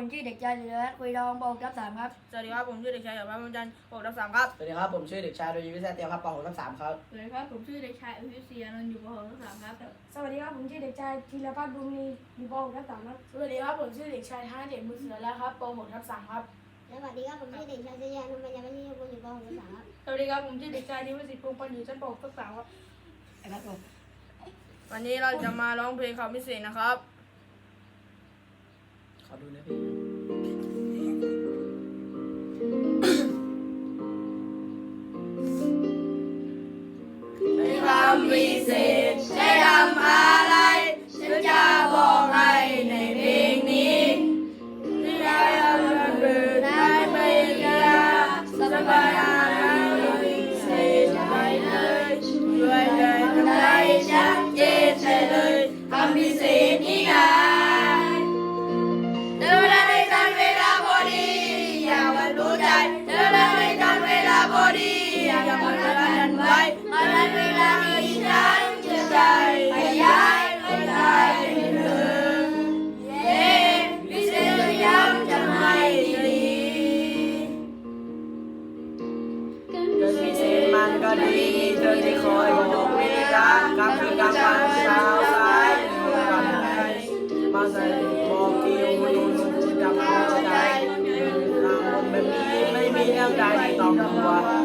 ผมชื่อเด็กชายศิริรัตน์คุยดองบอกรับสามครับสวัสดีครับผมชื่อเด็กชายหยาบวันจันทร์หกทับสามครับ สวัสดีครับ ผมชื่อเด็กชายโดยวิเศษเตียวครับป .6 ทับ3ครับ สวัสดีครับผมชื่อเด็กชายอภิเศษนนท์อยู่ป .6 ทับสามครับ สวัสดีครับผมชื่อเด็กชายธีรพัฒน์บุญมีอยู่ป .6 ทับ3ครับ สวัสดีครับผมชื่อเด็กชายธนเดชบุญเสือแล้วครับป .6 ทับสามครับ สวัสดีครับผมชื่อเด็กชายชยานุมัญญาปัญญาบุญอยู่ป .6 ทับ3ครับ สวัสดีครับผมชื่อเด็กชายนิวสิทธิ์พงศ์พันธ์อยู่ชั้นป .6 ทับสามครับครับผมวันนี้เราจะมาร้องเพลงคำพิเศษนะครับ ขอดูนะพี่คำพิเศษ เกิดพิเศษมันก็ดีเธอที่คอยบอกวิการกำคือกำปันเช้าสายดูกันไหนมาใส่บอกคิวดูดูจับหัวใจนางแบบนี้ไม่มีน้ำใดต้องกลัว